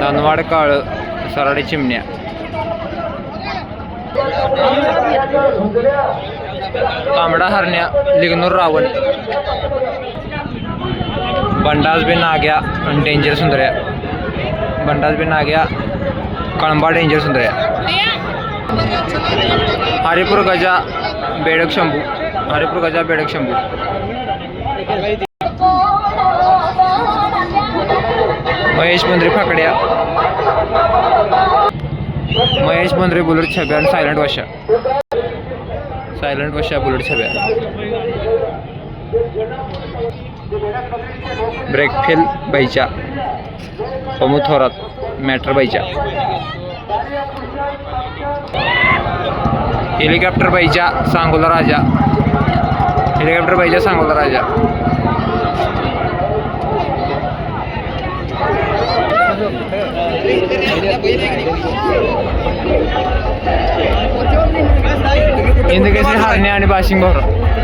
दानवाड काळ सराडे चिमण्या. तांबडा हरण्या लिग्नूर रावण बंडाज बे नाग्या डेंजर सुंदर्या. बंडाज बे नाग्या कळंबा डेंजर सुंदर्या. हरिपूर गजा बेडक शंभू. हरिपूर गजा बेडक शंभू. महेश मंत्री फाकड्या. महेश मंत्री बुलेट छब्या आणि सायलंट वशा. सायलंट वशा बुलेट छब्या. ब्रेक फेल बाईच्या प्रमुख थोरात मॅटर बाईच्या हेलिकॉप्टर बाईच्या सांगोला राजा हेलिकॉप्टर बाईच्या सांगोला राजा इंदकेसरी हारणे आणि बाशिंग भोर